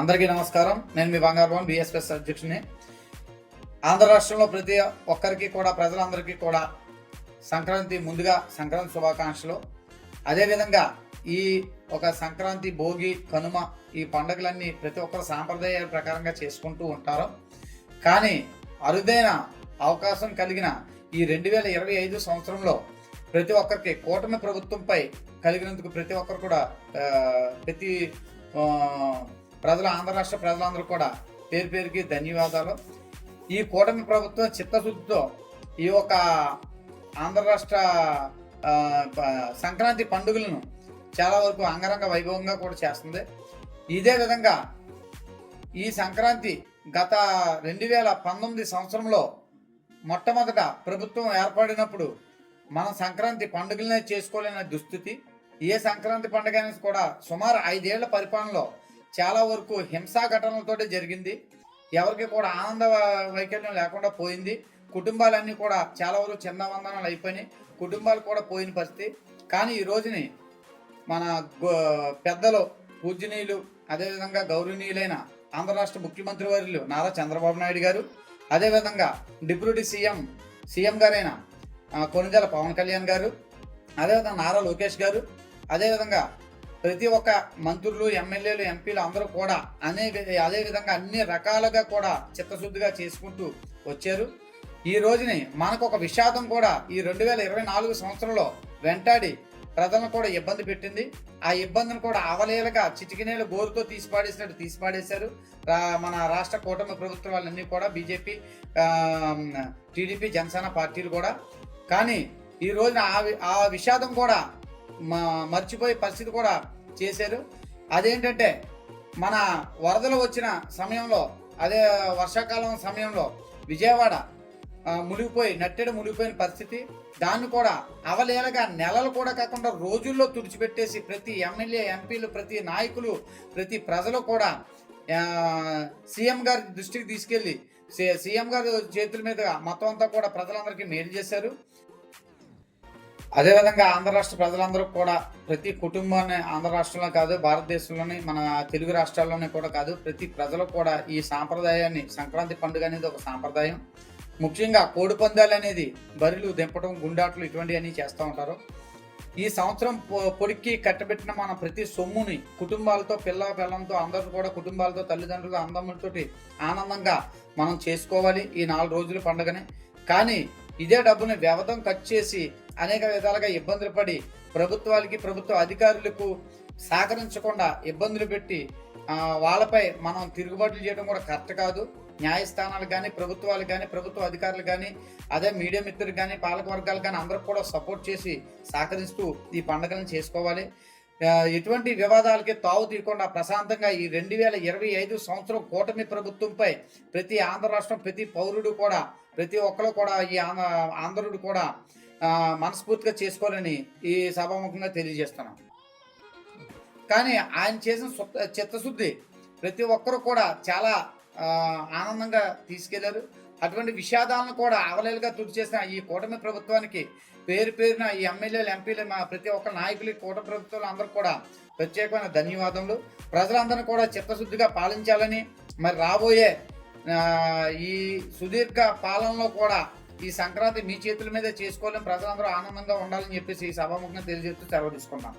అందరికీ నమస్కారం. నేను మీ బంగారు భవన్ బిఎస్ఎస్ అధ్యక్షుని ఆంధ్ర రాష్ట్రంలో ప్రతి ఒక్కరికి కూడా ప్రజలందరికీ కూడా సంక్రాంతి ముందుగా సంక్రాంతి శుభాకాంక్షలు. అదేవిధంగా ఈ ఒక సంక్రాంతి భోగి కనుమ ఈ పండుగలన్నీ ప్రతి ఒక్కరు సాంప్రదాయాల ప్రకారంగా చేసుకుంటూ ఉంటారు. కానీ అరుదైన అవకాశం కలిగిన ఈ రెండు వేల ఇరవై ఐదు సంవత్సరంలో ప్రతి ఒక్కరికి కూటమి ప్రభుత్వంపై కలిగినందుకు ప్రతి ఒక్కరు కూడా ప్రతి ప్రజల ఆంధ్ర రాష్ట్ర ప్రజలందరూ కూడా పేరు పేరుకి ధన్యవాదాలు. ఈ కూటమి ప్రభుత్వం చిత్తశుద్ధితో ఈ యొక్క ఆంధ్ర రాష్ట్ర సంక్రాంతి పండుగలను చాలా వరకు అంగరంగ వైభవంగా కూడా చేస్తుంది. ఇదే విధంగా ఈ సంక్రాంతి గత రెండు వేల పంతొమ్మిది సంవత్సరంలో మొట్టమొదట ప్రభుత్వం ఏర్పడినప్పుడు మనం సంక్రాంతి పండుగలనే చేసుకోలేని దుస్థితి. ఏ సంక్రాంతి పండుగ అనేది కూడా సుమారు ఐదేళ్ళ పరిపాలనలో చాలా వరకు హింసా ఘటనలతోటే జరిగింది. ఎవరికి కూడా ఆనంద వైకల్యం లేకుండా పోయింది. కుటుంబాలన్నీ కూడా చాలా వరకు చిన్నవందనాలు అయిపోయినాయి. కుటుంబాలు కూడా పోయిన పరిస్థితి. కానీ ఈ రోజుని మన పెద్దలు పూజనీయులు అదేవిధంగా గౌరవనీయులైన ఆంధ్ర రాష్ట్ర ముఖ్యమంత్రి వర్యులు నారా చంద్రబాబు నాయుడు గారు అదేవిధంగా డిప్యూటీ సీఎం సీఎం గారైన ఆ, పవన్ కళ్యాణ్ గారు అదేవిధంగా నారా లోకేష్ గారు అదేవిధంగా ప్రతి ఒక్క మంత్రులు ఎమ్మెల్యేలు ఎంపీలు అందరూ కూడా అనే అదే విధంగా అన్ని రకాలుగా కూడా చిత్తశుద్ధిగా చేసుకుంటూ వచ్చారు. ఈ రోజుని మనకు ఒక విషాదం కూడా ఈ రెండు వేల ఇరవై నాలుగు సంవత్సరంలో వెంటాడి ప్రజలను కూడా ఇబ్బంది పెట్టింది. ఆ ఇబ్బందిని కూడా అవలేలుగా చిటికినేలు గోరుతో తీసిపాడేసినట్టు తీసిపాడేశారు. రా- మన రాష్ట్ర కూటమి ప్రభుత్వం వాళ్ళన్నీ కూడా బీజేపీ టీడీపీ జనసేన పార్టీలు కూడా. కానీ ఈ రోజున ఆ ఆ విషాదం కూడా మర్చిపోయే పరిస్థితి కూడా చేశారు. అదేంటంటే మన వరదలు వచ్చిన సమయంలో అదే వర్షాకాలం సమయంలో విజయవాడ మునిగిపోయి నట్టెడు మునిగిపోయిన పరిస్థితి. దాన్ని కూడా అవలేలగా నెలలు కూడా కాకుండా రోజుల్లో తుడిచిపెట్టేసి ప్రతి ఎమ్మెల్యే ఎంపీలు ప్రతి నాయకులు ప్రతి ప్రజలు కూడా సీఎం గారి దృష్టికి తీసుకెళ్ళి సీఎం గారు చేతుల మీద మొత్తం అంతా కూడా ప్రజలందరికీ మేలు చేశారు. అదేవిధంగా ఆంధ్ర రాష్ట్ర ప్రజలందరూ కూడా ప్రతి కుటుంబాన్ని ఆంధ్ర రాష్ట్రంలో కాదు భారతదేశంలోని మన తెలుగు రాష్ట్రాల్లోనే కూడా కాదు ప్రతి ప్రజలు కూడా ఈ సాంప్రదాయాన్ని సంక్రాంతి పండుగ అనేది ఒక సాంప్రదాయం. ముఖ్యంగా కోడి పందాలు అనేది బరిలు దింపడం గుండాట్లు ఇటువంటివన్నీ చేస్తూ ఉంటారు. ఈ సంవత్సరం పొ- పొడికి కట్టబెట్టిన మన ప్రతి సొమ్ముని కుటుంబాలతో పిల్ల పిల్లంతో అందరూ కూడా కుటుంబాలతో తల్లిదండ్రులు అందములతోటి ఆనందంగా మనం చేసుకోవాలి ఈ నాలుగు రోజుల పండుగని. కానీ ఇదే డబ్బుని వ్యవధం ఖర్చు చేసి అనేక విధాలుగా ఇబ్బందులు పడి ప్రభుత్వాలకి ప్రభుత్వ అధికారులకు సహకరించకుండా ఇబ్బందులు పెట్టి వాళ్ళపై మనం తిరుగుబాట్లు చేయడం కూడా కరెక్ట్ కాదు. న్యాయస్థానాలు కానీ ప్రభుత్వాలు కానీ ప్రభుత్వ అధికారులు కానీ అదే మీడియా మిత్రులు కానీ పాలక వర్గాలు కానీ అందరూ కూడా సపోర్ట్ చేసి సహకరిస్తూ ఈ పండుగలను చేసుకోవాలి. ఎటువంటి వివాదాలకి తావు తీయకుండా ప్రశాంతంగా ఈ రెండు వేల ఇరవై ఐదు సంవత్సరం కూటమి ప్రభుత్వంపై ప్రతి ఆంధ్ర రాష్ట్రం ప్రతి పౌరుడు కూడా ప్రతి ఒక్కరు కూడా ఈ ఆంధ్ర ఆంధ్రుడు కూడా మనస్ఫూర్తిగా చేసుకోవాలని ఈ సభాముఖంగా తెలియజేస్తున్నాం. కానీ ఆయన చేసిన చిత్తశుద్ధి ప్రతి ఒక్కరు కూడా చాలా ఆనందంగా తీసుకెళ్ళారు. అటువంటి విషాదాలను కూడా అవలేలుగా తుడిచేసిన ఈ కూటమి ప్రభుత్వానికి పేరు పేరున ఈ ఎమ్మెల్యేలు ఎంపీలు మా ప్రతి ఒక్క నాయకులు కూటమి ప్రభుత్వాలు అందరూ కూడా ప్రత్యేకమైన ధన్యవాదములు. ప్రజలందరినీ కూడా చిత్తశుద్ధిగా పాలించాలని మరి రాబోయే ఈ సుదీర్ఘ పాలనలో కూడా ఈ సంక్రాంతి మీ చేతుల మీద చేసుకోవాలని ప్రజలందరూ ఆనందంగా ఉండాలని చెప్పేసి ఈ సభాముఖంగా తెలియజేస్తూ సెలవు తీసుకున్నాం